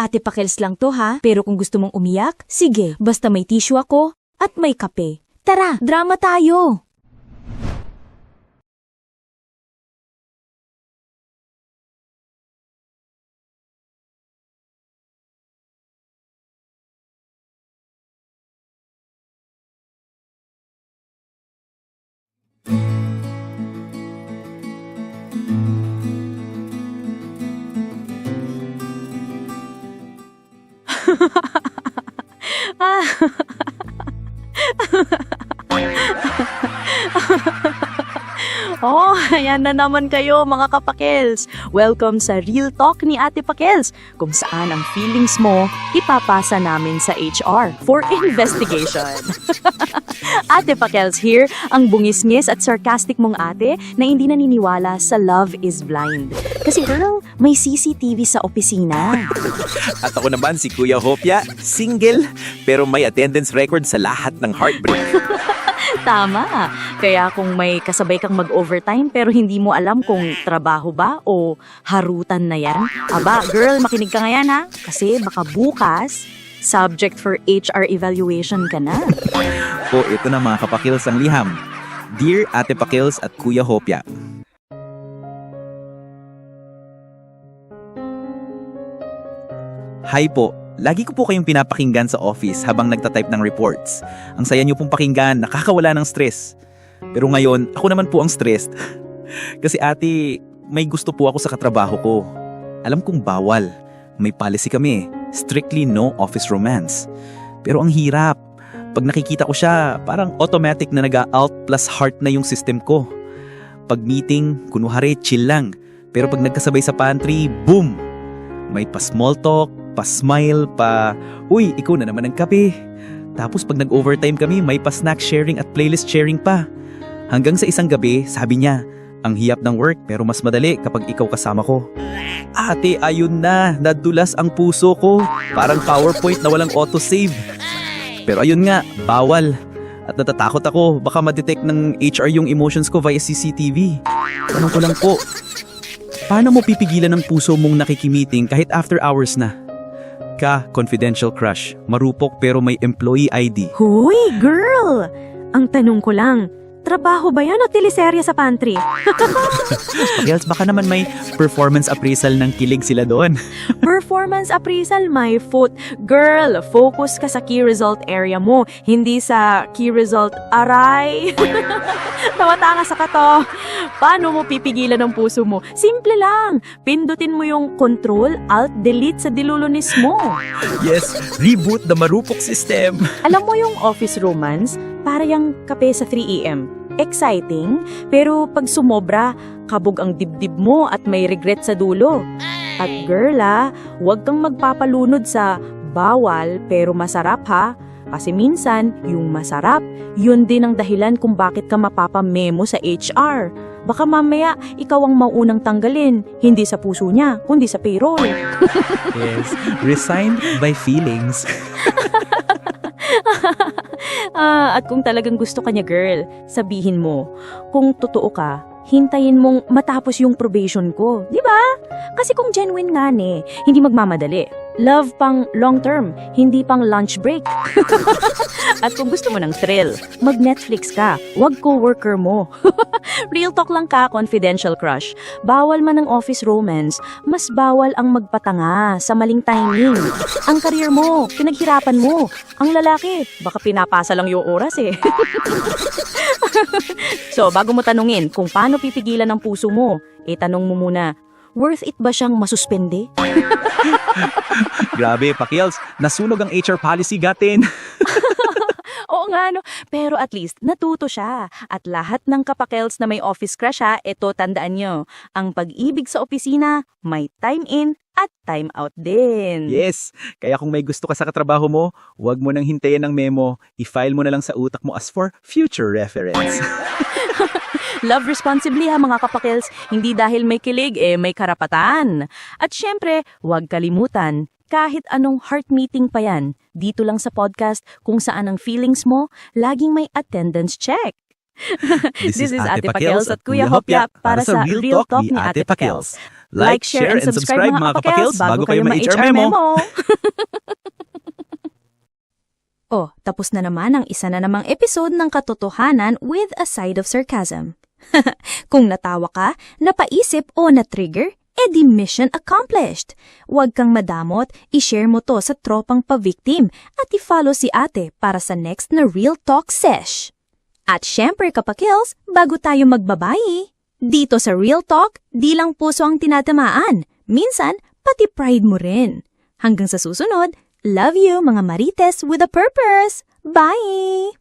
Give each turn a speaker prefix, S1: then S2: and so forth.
S1: Ate Pakels lang to ha, pero kung gusto mong umiyak, sige, basta may tissue ako at may kape. Tara, drama tayo!
S2: Oh, ayan na naman kayo mga kapakels. Welcome sa Real Talk ni Ate Pakels, kung saan ang feelings mo ipapasa namin sa HR for investigation. ate Pakels here, ang bungis-ngis at sarcastic mong ate na hindi naniniwala sa love is blind. Kasi girl, may CCTV sa opisina.
S3: At ako naman si Kuya Hopia, single, pero may attendance record sa lahat ng heartbreak.
S2: Tama. Kaya kung may kasabay kang mag-overtime pero hindi mo alam kung trabaho ba o harutan na yan, aba, girl, makinig ka ngayon ha. Kasi baka bukas, subject for HR evaluation ka na.
S3: o ito na mga kapakils ang liham. Dear Ate Pakils at Kuya Hopia, Hi po, lagi ko po kayong pinapakinggan sa office habang nagtatype ng reports. Ang saya niyo pong pakinggan, nakakawala ng stress. Pero ngayon, ako naman po ang stressed. Kasi ate, may gusto po ako sa katrabaho ko. Alam kong bawal. May policy kami, strictly no office romance. Pero ang hirap. Pag nakikita ko siya, parang automatic na nag-alt plus heart na yung system ko. Pag meeting, kunwari chill lang. Pero pag nagkasabay sa pantry, boom! May pa-small talk, pa-smile, pa, uy, ikaw na naman ang kape. Tapos pag nag-overtime kami, may pa-snack sharing at playlist sharing pa. Hanggang sa isang gabi, sabi niya, ang hiyap ng work pero mas madali kapag ikaw kasama ko. Ate, ayun na, nadulas ang puso ko. Parang PowerPoint na walang autosave. Pero ayun nga, bawal. At natatakot ako, baka ma-detect ng HR yung emotions ko via CCTV. Tanong ko lang po, paano mo pipigilan ng puso mong nakikimiting kahit after hours na? Ka, confidential crush. Marupok pero may employee ID.
S4: Huy, girl! Ang tanong ko lang, trabaho ba yan o teleserye sa pantry?
S3: Girls, baka naman may performance appraisal ng kilig sila doon.
S4: Performance appraisal, my foot. Girl, focus ka sa key result area mo, hindi sa key result aray. Tawatanga sa kato. Paano mo pipigilan ang puso mo? Simple lang. Pindutin mo yung control, alt, delete sa dilulunis mo.
S3: Yes, reboot the marupok system.
S4: Alam mo yung office romance? Para yung kape sa 3am. Exciting, pero pag sumobra, kabog ang dibdib mo at may regret sa dulo. At girl ah, huwag kang magpapalunod sa bawal pero masarap ha. Kasi minsan, yung masarap, yun din ang dahilan kung bakit ka mapapamemo sa HR. Baka mamaya, ikaw ang maunang tanggalin, hindi sa puso niya, kundi sa payroll.
S3: Yes, resigned by feelings.
S4: Ah, at kung talagang gusto ka niya, girl, sabihin mo. Kung totoo ka, hintayin mong matapos yung probation ko. Di ba? Kasi kung genuine nga ne, hindi magmamadali. Love pang long term, hindi pang lunch break. at kung gusto mo ng thrill, mag-Netflix ka. Huwag co-worker mo. Real talk lang ka, confidential crush. Bawal man ang office romance, mas bawal ang magpatanga sa maling timing. Ang career mo, pinaghirapan mo. Ang lalaki, baka pinapasa lang yung oras eh. so, bago mo tanungin kung paano pipigilan ang puso mo, eh tanong mo muna, worth it ba siyang masuspende?
S3: Grabe, Pakils, nasunog ang HR policy gatin.
S4: Nga, no. Pero at least, natuto siya. At lahat ng kapakels na may office crush ha, ito tandaan nyo. Ang pag-ibig sa opisina, may time in at time out din.
S3: Yes, kaya kung may gusto ka sa katrabaho mo, huwag mo nang hintayin ng memo, i-file mo na lang sa utak mo as for future reference.
S4: Love responsibly ha mga kapakels, hindi dahil may kilig eh may karapatan. At syempre, huwag kalimutan, kahit anong heart meeting pa yan, dito lang sa podcast kung saan ang feelings mo, laging may attendance check. This is Ate Pakels at Kuya Hopya para sa Real Talk ni Ate Pakels.
S3: Like, share, and subscribe mga kapakils bago kayo ma-HR memo.
S4: Oh, tapos na naman ang isa na namang episode ng katotohanan with a side of sarcasm. Kung natawa ka, napaisip o na-trigger, edi mission accomplished. Huwag kang madamot, i-share mo to sa tropang pa-victim at i-follow si ate para sa next na Real Talk Sesh. At syempre kapakils, bago tayo magbabayi, dito sa Real Talk, di lang puso ang tinatamaan. Minsan, pati pride mo rin. Hanggang sa susunod, love you mga marites with a purpose. Bye!